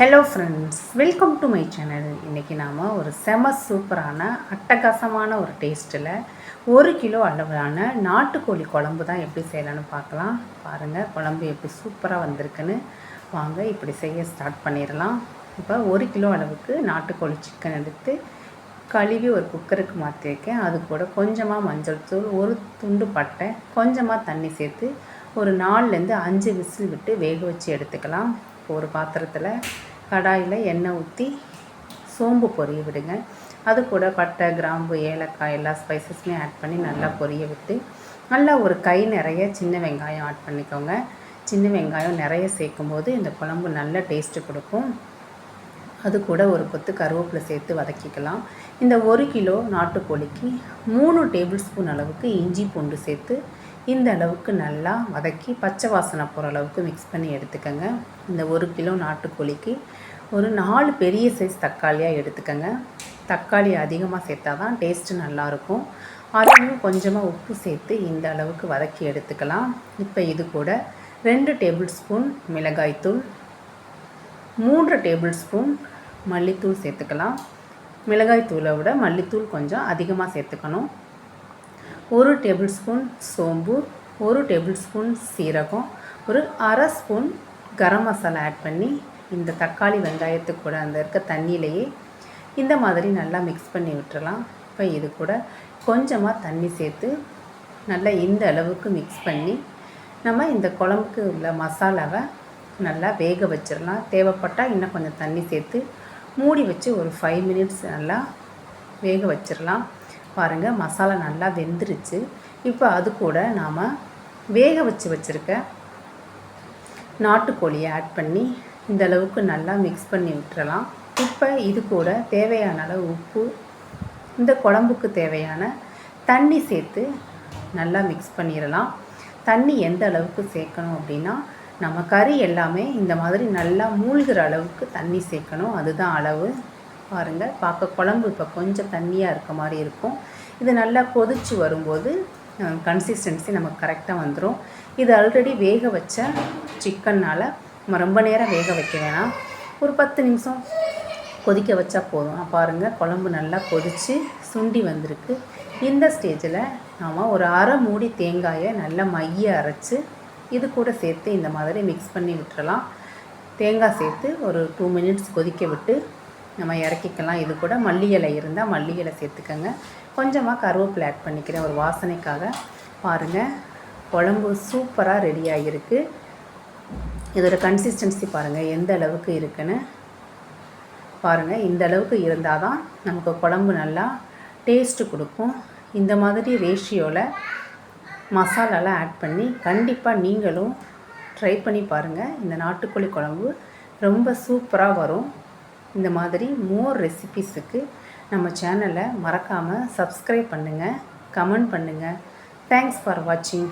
Hello friends welcome to my channel இன்றைக்கி நாம் ஒரு செம சூப்பரான அட்டகாசமான ஒரு டேஸ்ட்டில் ஒரு கிலோ அளவிலான நாட்டுக்கோழி குழம்பு தான் எப்படி செய்யலான்னு பார்க்கலாம். பாருங்கள் குழம்பு எப்படி சூப்பராக வந்திருக்குன்னு. வாங்க இப்படி செய்ய ஸ்டார்ட் பண்ணிடலாம். இப்போ ஒரு கிலோ அளவுக்கு நாட்டுக்கோழி சிக்கன் எடுத்து கழுவி ஒரு குக்கருக்கு மாற்றிருக்கேன் அது கூட கொஞ்சமாக மஞ்சள் தூள் ஒரு துண்டு பட்டை கொஞ்சமாக தண்ணி சேர்த்து ஒரு நாலுலேருந்து அஞ்சு விசில் விட்டு வேக வச்சு எடுத்துக்கலாம். ஒரு பாத்திரத்தில் கடாயில் எண்ணெய் ஊற்றி சோம்பு பொரிய விடுங்க. அது கூட பட்டை கிராம்பு ஏலக்காய் எல்லா ஸ்பைசஸுமே ஆட் பண்ணி நல்லா பொரிய விட்டு நல்லா ஒரு கை நிறைய சின்ன வெங்காயம் ஆட் பண்ணிக்கோங்க. சின்ன வெங்காயம் நிறைய சேர்க்கும் போது இந்த குழம்பு நல்ல டேஸ்ட்டு கொடுக்கும். அது கூட ஒரு கொத்து கருவேப்பிலை சேர்த்து வதக்கிக்கலாம். இந்த ஒரு கிலோ நாட்டுக்கோழிக்கு மூணு டேபிள் ஸ்பூன் அளவுக்கு இஞ்சி பூண்டு சேர்த்து இந்த அளவுக்கு நல்லா வதக்கி பச்சை வாசனை போகிற அளவுக்கு மிக்ஸ் பண்ணி எடுத்துக்கோங்க. இந்த ஒரு கிலோ நாட்டுக்கோழிக்கு ஒரு நாலு பெரிய சைஸ் தக்காளியாக எடுத்துக்கோங்க. தக்காளி அதிகமாக சேர்த்தா தான் டேஸ்ட்டு நல்லாயிருக்கும் அதையும் கொஞ்சமாக உப்பு சேர்த்து இந்த அளவுக்கு வதக்கி எடுத்துக்கலாம். இப்போ இது கூட ரெண்டு டேபிள் ஸ்பூன் மிளகாய்த்தூள் மூன்று டேபிள் ஸ்பூன் மல்லித்தூள் சேர்த்துக்கலாம். மிளகாய் தூளை விட மல்லித்தூள் கொஞ்சம் அதிகமாக சேர்த்துக்கணும். ஒரு டேபிள் ஸ்பூன் சோம்பு ஒரு டேபிள் ஸ்பூன் சீரகம் ஒரு அரை ஸ்பூன் கரம் மசாலா ஆட் பண்ணி இந்த தக்காளி வெங்காயத்து கூட அந்த இருக்க தண்ணியிலையே இந்த மாதிரி நல்லா மிக்ஸ் பண்ணி விட்டுறலாம். இப்போ இது கூட கொஞ்சமாக தண்ணி சேர்த்து நல்லா இந்த அளவுக்கு மிக்ஸ் பண்ணி நம்ம இந்த குழம்புக்கு உள்ள மசாலாவை நல்லா வேக வச்சிடலாம். தேவைப்பட்டால் இன்னும் கொஞ்சம் தண்ணி சேர்த்து மூடி வச்சு ஒரு ஃபைவ் மினிட்ஸ் நல்லா வேக வச்சிடலாம். பாருங்கள் மசாலா நல்லா வெந்துருச்சு. இப்போ அது கூட நாம் வேக வச்சு வச்சுருக்க நாட்டுக்கோழியை ஆட் பண்ணி இந்த அளவுக்கு நல்லா மிக்ஸ் பண்ணி விட்டுறலாம். இப்போ இது கூட தேவையான அளவு உப்பு இந்த குழம்புக்கு தேவையான தண்ணி சேர்த்து நல்லா மிக்ஸ் பண்ணிடலாம் தண்ணி எந்த அளவுக்கு சேர்க்கணும் அப்படின்னா நம்ம கறி எல்லாமே இந்த மாதிரி நல்லா மூழ்கிற அளவுக்கு தண்ணி சேர்க்கணும். அதுதான் அளவு. பாருங்கள் பார்க்க குழம்பு இப்போ கொஞ்சம் தண்ணியாக இருக்க மாதிரி இருக்கும். இது நல்லா கொதித்து வரும்போது கன்சிஸ்டன்சி நமக்கு கரெக்டாக வந்துடும் இது ஆல்ரெடி வேக வச்ச சிக்கன்னால் நம்ம ரொம்ப நேரம் வேக வைக்க வேணாம். ஒரு பத்து நிமிஷம் கொதிக்க வச்சா போதும். பாருங்கள் குழம்பு நல்லா கொதித்து சுண்டி வந்திருக்கு. இந்த ஸ்டேஜில் நாம் ஒரு அரை மூடி தேங்காயை நல்லா மைய அரைச்சி இது கூட சேர்த்து இந்த மாதிரி மிக்ஸ் பண்ணி விட்டுறலாம். தேங்காய் சேர்த்து ஒரு டூ மினிட்ஸ் கொதிக்க விட்டு நம்ம இறக்கிக்கலாம். இது கூட மல்லி இலை இருந்தால் மல்லி இலை சேர்த்துக்கோங்க. கொஞ்சமாக கருவேப்பிலை ஆட் பண்ணிக்கிறேன். ஒரு வாசனைக்காக பாருங்கள் குழம்பு சூப்பராக ரெடி ஆகியிருக்கு இதோட கன்சிஸ்டன்சி பாருங்கள் எந்த அளவுக்கு இருக்குன்னு பாருங்கள் இந்த அளவுக்கு இருந்தால் தான் நமக்கு குழம்பு நல்லா டேஸ்ட்டு கொடுக்கும். இந்த மாதிரி ரேஷியோவில் மசாலாலாம் ஆட் பண்ணி கண்டிப்பாக நீங்களும் ட்ரை பண்ணி பாருங்கள் இந்த நாட்டுக்கோழி குழம்பு ரொம்ப சூப்பராக வரும். இந்த மாதிரி மோர் ரெசிபீஸுக்கு நம்ம சேனலை மறக்காமல் சப்ஸ்கிரைப் பண்ணுங்கள் கமெண்ட் பண்ணுங்கள் தேங்க்ஸ் ஃபார் வாட்சிங்